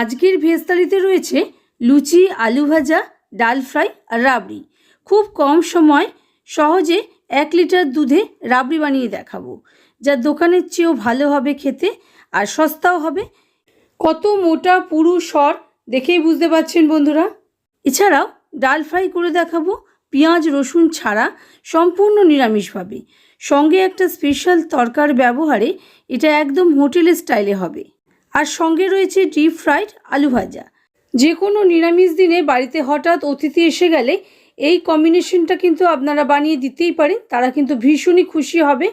আজকের থালিতে রয়েছে লুচি, আলু ভাজা, ডাল ফ্রাই আর রাবড়ি। খুব কম সময় সহজে এক লিটার দুধে রাবড়ি বানিয়ে দেখাবো, যা দোকানের চেয়েও ভালো হবে খেতে আর সস্তাও হবে। কত মোটা পুরু সর দেখেই বুঝতে পারছেন বন্ধুরা। এছাড়াও ডাল ফ্রাই করে দেখাবো পেঁয়াজ, রসুন ছাড়া সম্পূর্ণ নিরামিষভাবে। সঙ্গে একটা স্পেশাল তরকার ব্যবহারে এটা একদম হোটেলের স্টাইলে হবে। আর সঙ্গে রয়েছে ডিপ ফ্রাইড আলু ভাজা। যে কোনো নিরামিষ দিনে বাড়িতে হঠাৎ অতিথি এসে গেলে এই কম্বিনেশনটা কিন্তু আপনারা বানিয়ে দিতেই পারেন, তারা কিন্তু ভীষণই খুশি হবে।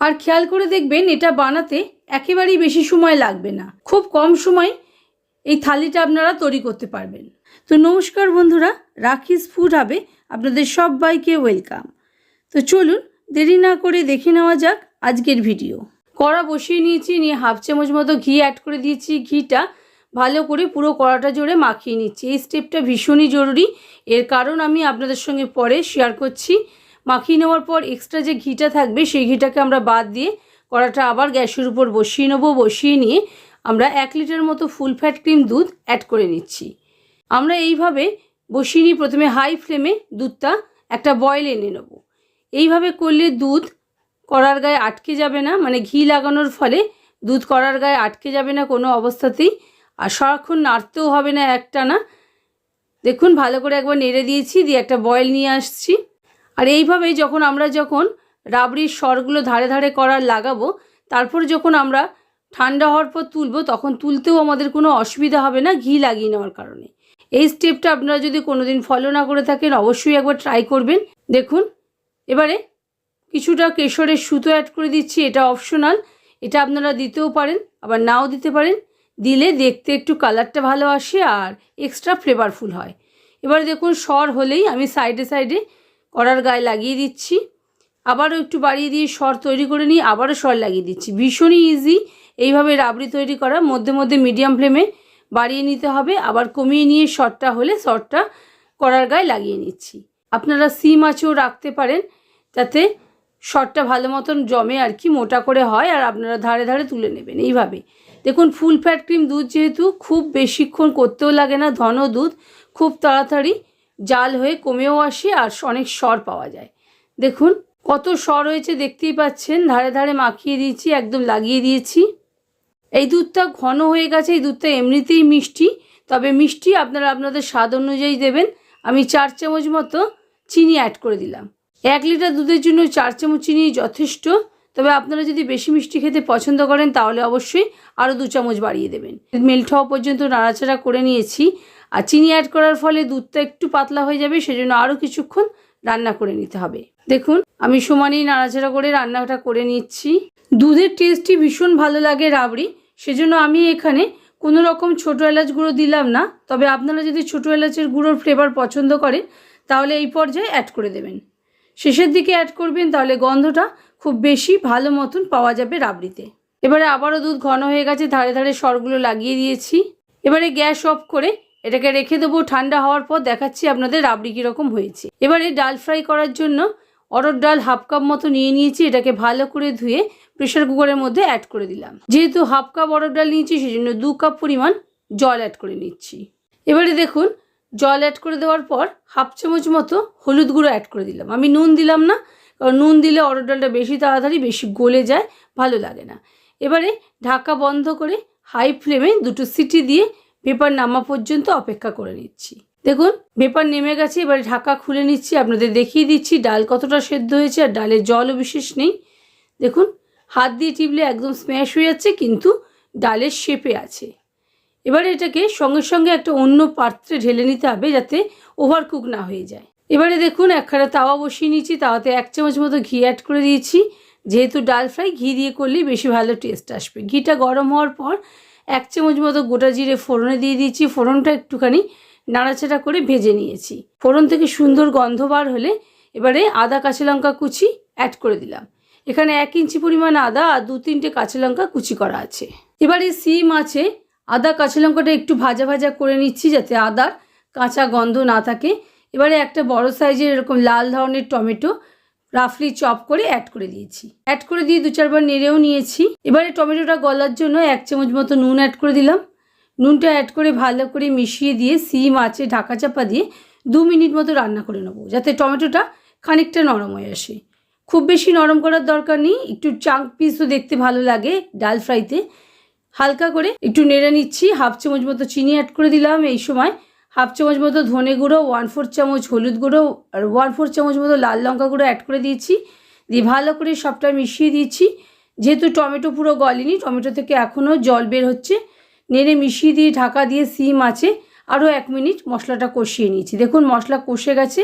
আর খেয়াল করে দেখবেন, এটা বানাতে একেবারেই বেশি সময় লাগবে না। খুব কম সময় এই থালিটা আপনারা তৈরি করতে পারবেন। তো নমস্কার বন্ধুরা, রাখিস ফুড হবে আপনাদের সবাইকে ওয়েলকাম তো চলুন, দেরি না করে দেখে নেওয়া যাক আজকের ভিডিও কড়া বসিয়ে নিয়েছি, নিয়ে হাফ চামচ মতো ঘি অ্যাড করে দিয়েছি। ঘিটা ভালো করে পুরো কড়াটা জোরে মাখিয়ে নিচ্ছি। এই স্টেপটা ভীষণই জরুরি। এর কারণ আমি আপনাদের সঙ্গে পরে শেয়ার করছি। মাখিয়ে নেওয়ার পর এক্সট্রা যে ঘিটা থাকবে, সেই ঘিটাকে আমরা বাদ দিয়ে কড়াটা আবার গ্যাসের উপর বসিয়ে নেব। বসিয়ে নিয়ে আমরা এক লিটার মতো ফুল ফ্যাট ক্রিম দুধ অ্যাড করে নিচ্ছি। আমরা এইভাবে বসিয়ে নিই প্রথমে হাই ফ্লেমে দুধটা একটা বয়েল এনে নেব। এইভাবে করলে দুধ কড়ার গায়ে আটকে যাবে না মানে ঘি লাগানোর ফলে দুধ করার গায়ে আটকে যাবে না কোনো অবস্থাতেই। আর সারাক্ষণ নাড়তেও হবে না একটা না। দেখুন, ভালো করে একবার নেড়ে দিয়েছি, দিয়ে একটা বয়েল নিয়ে আসছি। আর এইভাবেই যখন আমরা যখন রাবড়ির স্বরগুলো ধারে ধারে করার লাগাবো, তারপর যখন আমরা ঠান্ডা হওয়ার পর তুলবো, তখন তুলতেও আমাদের কোনো অসুবিধা হবে না ঘি লাগিয়ে নেওয়ার কারণে। এই স্টেপটা আপনারা যদি কোনো দিন ফলো না করে থাকেন, অবশ্যই একবার ট্রাই করবেন। দেখুন, এবারে কিছুটা কেশরের সুতো অ্যাড করে দিচ্ছি, এটা অপশনাল এটা আপনারা দিতেও পারেন, আবার নাও দিতে পারেন। দিলে দেখতে একটু কালারটা ভালো আসে আর এক্সট্রা ফ্লেভারফুল হয়। এবার দেখুন, সর হলেই আমি সাইডে সাইডে কড়ার গায়ে লাগিয়ে দিচ্ছি। আবারও একটু বাড়িয়ে দিয়ে সর তৈরি করে নিয়ে আবারও সর লাগিয়ে দিচ্ছি। ভীষণই ইজি এইভাবে রাবড়ি তৈরি করা। মধ্যে মধ্যে মিডিয়াম ফ্লেমে বাড়িয়ে নিতে হবে। আবার কমিয়ে নিয়ে সরটা হলে সরটা কড়ার গায়ে লাগিয়ে নিচ্ছি। আপনারা সিম আঁচেও রাখতে পারেন, যাতে সরটা ভালো মতন জমে আর কি, মোটা করে হয় আর আপনারা ধারে ধারে তুলে নেবেন এইভাবে। দেখুন, ফুল ফ্যাট ক্রিম দুধ যেহেতু খুব বেশিক্ষণ করতেও লাগে না ঘন দুধ খুব তাড়াতাড়ি জাল হয়ে কমেও আসে আর অনেক সর পাওয়া যায়। দেখুন, কত সর হয়েছে দেখতেই পাচ্ছেন, ধারে ধারে মাখিয়ে দিয়েছি, একদম লাগিয়ে দিয়েছি। এই দুধটা ঘন হয়ে গেছে, এই দুধটা এমনিতেই মিষ্টি, তবে মিষ্টি আপনারা আপনাদের স্বাদ অনুযায়ী দেবেন। আমি চার চামচ মতো চিনি অ্যাড করে দিলাম। এক লিটার দুধের জন্য চার চামচ চিনি যথেষ্ট। তবে আপনারা যদি বেশি মিষ্টি খেতে পছন্দ করেন, তাহলে অবশ্যই আরও দু চামচ বাড়িয়ে দেবেন। মেল্ট হওয়া পর্যন্ত নাড়াচাড়া করে নিয়েছি। আর চিনি অ্যাড করার ফলে দুধটা একটু পাতলা হয়ে যাবে, সেজন্য আরও কিছুক্ষণ রান্না করে নিতে হবে। দেখুন, আমি সমানেই নাড়াচাড়া করে রান্নাটা করে নিচ্ছি। দুধের টেস্টই ভীষণ ভালো লাগে রাবড়ি, সেজন্য আমি এখানে কোনো রকম ছোটো এলাচ গুঁড়ো দিলাম না। তবে আপনারা যদি ছোটো এলাচের গুঁড়োর ফ্লেভার পছন্দ করেন, তাহলে এই পর্যায়ে অ্যাড করে দেবেন। শেষের দিকে অ্যাড করবেন, তাহলে গন্ধটা খুব বেশি ভালো মতন পাওয়া যাবে রাবড়িতে। এবারে আবারও দুধ ঘন হয়ে গেছে, ধারে ধারে সরগুলো লাগিয়ে দিয়েছি। এবারে গ্যাস অফ করে এটাকে রেখে দেবো, ঠান্ডা হওয়ার পর দেখাচ্ছি আপনাদের রাবড়ি কীরকম হয়েছে। এবারে ডাল ফ্রাই করার জন্য অরড় ডাল হাফ কাপ মতো নিয়ে নিয়েছি, এটাকে ভালো করে ধুয়ে প্রেশার কুকারের মধ্যে অ্যাড করে দিলাম। যেহেতু হাফ কাপ অরড় ডাল নিয়েছি, সেজন্য দু কাপ পরিমাণ জল অ্যাড করে নিচ্ছি। এবারে দেখুন জল অ্যাড করে দেওয়ার পর হাফ চামচ মতো হলুদ গুঁড়ো অ্যাড করে দিলাম। আমি নুন দিলাম না, কারণ নুন দিলে অরড় ডালটা বেশি তাড়াতাড়ি, বেশি গলে যায়, ভালো লাগে না। এবারে ঢাকা বন্ধ করে হাই ফ্লেমে দুটো সিটি দিয়ে পেপার নামা পর্যন্ত অপেক্ষা করে নিচ্ছি। দেখুন পেপার নেমে গেছে, এবারে ঢাকা খুলে নিচ্ছি, আপনাদের দেখিয়ে দিচ্ছি ডাল কতটা সেদ্ধ হয়েছে আর ডালের জলও বিশেষ নেই। দেখুন, হাত দিয়ে টিপলে একদম স্ম্যাশ হয়ে যাচ্ছে, কিন্তু ডালের শেপে আছে। এবারে এটাকে সঙ্গে সঙ্গে একটা অন্য পাত্রে ঢেলে নিতে হবে যাতে ওভারকুক না হয়ে যায়। এবারে দেখুন, একখানা তাওয়া বসিয়ে নিয়েছি, তাওয়াতে এক চামচ মতো ঘি অ্যাড করে দিয়েছি। যেহেতু ডাল ফ্রাই, ঘি দিয়ে করলেই বেশি ভালো টেস্ট আসবে। ঘিটা গরম হওয়ার পর এক চামচ মতো গোটা জিরে ফোড়নে দিয়ে দিয়েছি। ফোড়নটা একটুখানি নাড়াচাড়া করে ভেজে নিয়েছি। ফোড়ন থেকে সুন্দর গন্ধ বার হলে এবারে আদা কাঁচা লঙ্কা কুচি অ্যাড করে দিলাম। এখানে এক ইঞ্চি পরিমাণ আদা আর দু তিনটে কাঁচা লঙ্কা কুচি করা আছে। এবারে সিম আছে আদা, কাঁচা লঙ্কাটা একটু ভাজা ভাজা করে নিচ্ছি যাতে আদার কাঁচা গন্ধ না থাকে। এবারে একটা বড় সাইজের এরকম লাল ধরনের টমেটো রাফলি চপ করে অ্যাড করে দিয়েছি। অ্যাড করে দিয়ে দু চারবার নেড়েও নিয়েছি। এবারে টমেটোটা গলার জন্য এক চামচ মতো নুন অ্যাড করে দিলাম। নুনটা অ্যাড করে ভালো করে মিশিয়ে দিয়ে সিম আছে, ঢাকা চাপা দিয়ে দু মিনিট মতো রান্না করে নেব, যাতে টমেটোটা খানিকটা নরম হয়ে আসে। খুব বেশি নরম করার দরকার নেই, একটু চাঙ্ক পিসও দেখতে ভালো লাগে ডাল ফ্রাইতে হালকা করে একটু নেড়ে নিচ্ছি। হাফ চামচ মতো চিনি অ্যাড করে দিলাম এই সময়। হাফ চামচ মতো ধনে গুঁড়ো ওয়ান ফোর চামচ হলুদ গুঁড়ো আর ওয়ান ফোর চামচ মতো লাল লঙ্কা গুঁড়ো অ্যাড করে দিয়েছি। দিয়ে ভালো করে সবটা মিশিয়ে দিয়েছি। যেহেতু টমেটো পুরো গলেনি, টমেটো থেকে এখনও জল বের হচ্ছে। নেড়ে মিশিয়ে দিয়ে ঢাকা দিয়ে সিম আছে। আরও এক মিনিট মশলাটা কষিয়ে নিয়েছি। দেখুন মশলা কষে গেছে।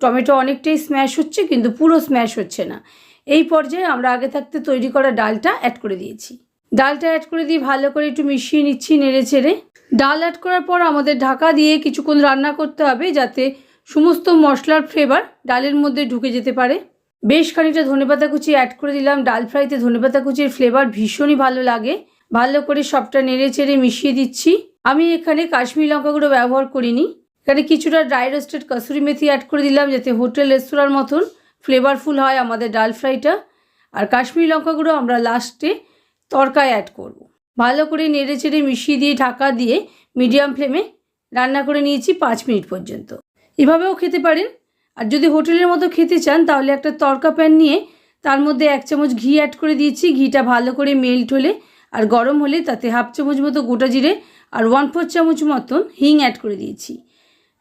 টমেটো অনেকটাই স্ম্যাশ হচ্ছে, কিন্তু পুরো স্ম্যাশ হচ্ছে না। এই পর্যায়ে আমরা আগে থাকতে তৈরি করা ডালটা অ্যাড করে দিয়েছি। ডালটা অ্যাড করে দিয়ে ভালো করে একটু মিশিয়ে নিচ্ছি নেড়ে চেড়ে। ডাল অ্যাড করার পর আমাদের ঢাকা দিয়ে কিছুক্ষণ রান্না করতে হবে যাতে সমস্ত মশলার ফ্লেভার ডালের মধ্যে ঢুকে যেতে পারে। বেশ খানিকটা ধনেপাতা কুচি অ্যাড করে দিলাম। ডাল ফ্রাইতে ধনেপাতা কুচির ফ্লেভার ভীষণই ভালো লাগে। ভালো করে সবটা নেড়ে চেড়ে মিশিয়ে দিচ্ছি। আমি এখানে কাশ্মীর লঙ্কা গুঁড়ো ব্যবহার করিনি। এখানে কিছুটা ড্রাই রোস্টেড কসুরি মেথি অ্যাড করে দিলাম যাতে হোটেল রেস্তোরাঁর মতন ফ্লেভারফুল হয় আমাদের ডাল ফ্রাইটা আর কাশ্মীর লঙ্কা গুঁড়ো আমরা লাস্টে তরকায় অ্যাড করব। ভালো করে নেড়ে চেড়ে মিশিয়ে দিয়ে ঢাকা দিয়ে মিডিয়াম ফ্লেমে রান্না করে নিয়েছি পাঁচ মিনিট পর্যন্ত। এভাবেও খেতে পারেন। আর যদি হোটেলের মতো খেতে চান, তাহলে একটা তরকা প্যান নিয়ে তার মধ্যে এক চামচ ঘি অ্যাড করে দিয়েছি। ঘিটা ভালো করে মেল্ট হলে আর গরম হলে তাতে হাফ চামচ মতো গোটা জিরে আর ওয়ান ফোর চামচ মতন হিং অ্যাড করে দিয়েছি।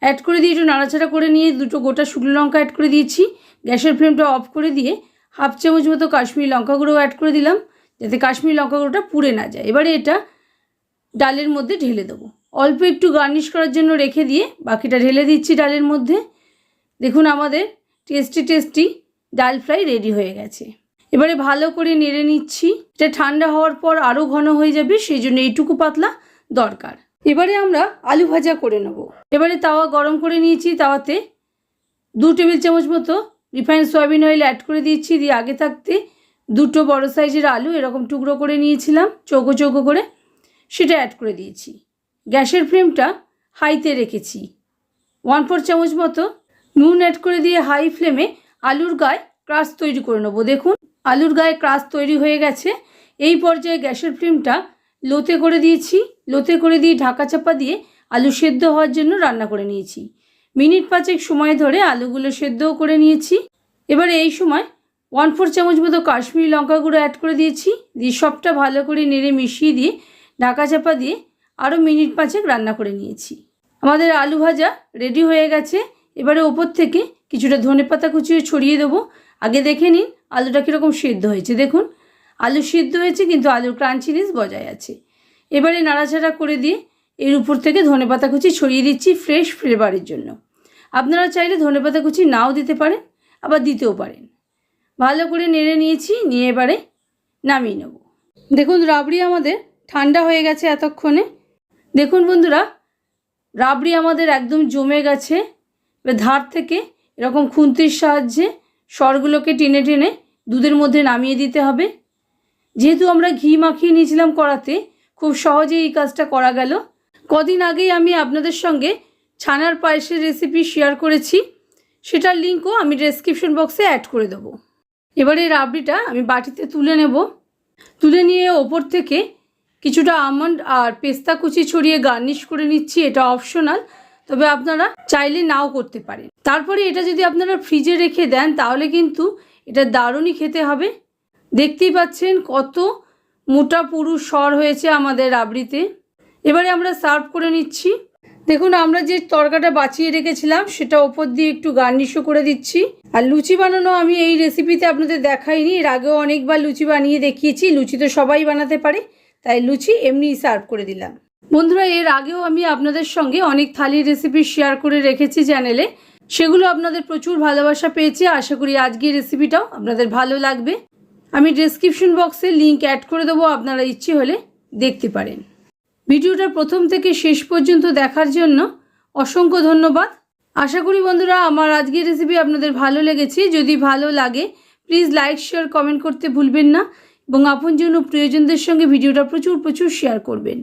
অ্যাড করে দিয়ে একটু নাড়াচাড়া করে নিয়ে দুটো গোটা শুকনো লঙ্কা অ্যাড করে দিয়েছি। গ্যাসের ফ্লেমটা অফ করে দিয়ে হাফ চামচ মতো কাশ্মীরি লঙ্কা গুঁড়ো অ্যাড করে দিলাম। যাতে কাশ্মীরি লঙ্কা গুঁড়োটা পুড়ে না যায়। এবারে এটা ডালের মধ্যে ঢেলে দেবো। অল্প একটু গার্নিশ করার জন্য রেখে দিয়ে বাকিটা ঢেলে দিচ্ছি ডালের মধ্যে। দেখুন আমাদের tasty tasty dal fry ready হয়ে গেছে। এবারে ভালো করে নেড়ে নিচ্ছি। এটা ঠান্ডা হওয়ার পর আরও ঘন হয়ে যাবে, সেই জন্য এইটুকু পাতলা দরকার। এবারে আমরা আলু ভাজা করে নেব। এবারে তাওয়া গরম করে নিয়েছি তাওয়াতে। দু টেবিল চামচ মতো রিফাইন্ড সয়াবিন অয়েল অ্যাড করে দিচ্ছি। দিয়ে আগে থাকতে দুটো বড় সাইজের আলু এরকম টুকরো করে নিয়েছিলাম, চৌকো চৌকো করে, সেটা অ্যাড করে দিয়েছি। গ্যাসের ফ্লেমটা হাইতে রেখেছি। ওয়ান ফোর চামচ মতো নুন অ্যাড করে দিয়ে হাই ফ্লেমে আলুর গায়ে ক্রাস তৈরি করে নেব। দেখুন, আলুর গায়ে ক্রাস তৈরি হয়ে গেছে। এই পর্যায়ে গ্যাসের ফ্লেমটা লোতে করে দিয়েছি। লোতে করে দিয়ে ঢাকা চাপা দিয়ে আলু সেদ্ধ হওয়ার জন্য রান্না করে নিয়েছি। মিনিট পাঁচেক সময় ধরে আলুগুলো সেদ্ধও করে নিয়েছি। এবারে এই সময় ওয়ান ফোর চামচ মতো কাশ্মীরি লঙ্কা গুঁড়ো অ্যাড করে দিয়েছি। দিয়ে সবটা ভালো করে নেড়ে মিশিয়ে দিয়ে ঢাকা চাপা দিয়ে আরও মিনিট পাঁচেক রান্না করে নিয়েছি। আমাদের আলু ভাজা রেডি হয়ে গেছে। এবারে ওপর থেকে কিছুটা ধনে পাতা কুচিয়ে ছড়িয়ে দেবো। আগে দেখে নিন আলুটা কীরকম সিদ্ধ হয়েছে। দেখুন, আলু সিদ্ধ হয়েছে, কিন্তু আলুর ক্রাঞ্চিনেস বজায় আছে। এবারে নাড়াচাড়া করে দিয়ে এর উপর থেকে ধনেপাতা কুচি ছড়িয়ে দিচ্ছি ফ্রেশ ফ্লেভারের জন্য। আপনারা চাইলে ধনেপাতা কুচি নাও দিতে পারেন, আবার দিতেও পারেন। ভালো করে নেড়ে নিয়েছি, নিয়ে এবারে নামিয়ে নেব। দেখুন, রাবড়ি আমাদের ঠান্ডা হয়ে গেছে এতক্ষণে। দেখুন বন্ধুরা, রাবড়ি আমাদের একদম জমে গেছে। ধার থেকে এরকম খুন্তির সাহায্যে সরগুলোকে টেনে টেনে দুধের মধ্যে নামিয়ে দিতে হবে। যেহেতু আমরা ঘি মাখিয়ে নিয়েছিলাম করাতে খুব সহজেই এই কাজটা করা গেল। কদিন আগেই আমি আপনাদের সঙ্গে ছানার পায়েসের রেসিপি শেয়ার করেছি। সেটার লিঙ্কও আমি ডেসক্রিপশন বক্সে অ্যাড করে দেবো। এবারে এই রাবড়িটা আমি বাটিতে তুলে নেব। তুলে নিয়ে ওপর থেকে কিছুটা আমন্ড আর পেস্তা কুচি ছড়িয়ে গার্নিশ করে নিচ্ছি, এটা অপশনাল। তবে আপনারা চাইলে নাও করতে পারেন। তারপরে এটা যদি আপনারা ফ্রিজে রেখে দেন, তাহলে কিন্তু এটা দারুণই খেতে হবে। দেখতেই পাচ্ছেন কত মোটা পুরু স্বর হয়েছে আমাদের রাবড়িতে। এবারে আমরা সার্ভ করে নিচ্ছি। দেখুন, আমরা যে তরকাটা বাঁচিয়ে রেখেছিলাম, সেটা ওপর দিয়ে একটু গার্নিশও করে দিচ্ছি। আর লুচি বানানো আমি এই রেসিপিতে আপনাদের দেখাইনি। এর আগেও অনেকবার লুচি বানিয়ে দেখিয়েছি। লুচি তো সবাই বানাতে পারে, তাই লুচি এমনিই সার্ভ করে দিলাম। বন্ধুরা, এর আগেও আমি আপনাদের সঙ্গে অনেক থালির রেসিপি শেয়ার করে রেখেছি চ্যানেলে সেগুলো আপনাদের প্রচুর ভালোবাসা পেয়েছে। আশা করি আজকের রেসিপিটাও আপনাদের ভালো লাগবে। আমি ডেসক্রিপশন বক্সে লিংক অ্যাড করে দেবো, আপনারা ইচ্ছে হলে দেখতে পারেন। ভিডিওটা প্রথম থেকে শেষ পর্যন্ত দেখার জন্য অসংখ্য ধন্যবাদ। আশা করি বন্ধুরা, আমার আজকের রেসিপি আপনাদের ভালো লেগেছে। যদি ভালো লাগে প্লিজ লাইক শেয়ার কমেন্ট করতে ভুলবেন না এবং আপনজন ও প্রিয়জনদের সঙ্গে ভিডিওটা প্রচুর প্রচুর শেয়ার করবেন।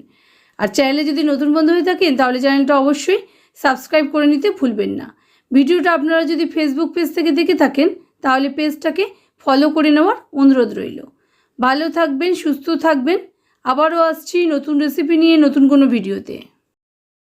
আর চ্যানেলে যদি নতুন বন্ধু হয়ে থাকেন, তাহলে চ্যানেলটা অবশ্যই সাবস্ক্রাইব করে নিতে ভুলবেন না। ভিডিওটা আপনারা যদি ফেসবুক পেজ থেকে দেখে থাকেন, তাহলে পেজটাকে ফলো করে নেওয়ার অনুরোধ রইল। ভালো থাকবেন, সুস্থ থাকবেন। আবারও আসছি নতুন রেসিপি নিয়ে নতুন কোনো ভিডিওতে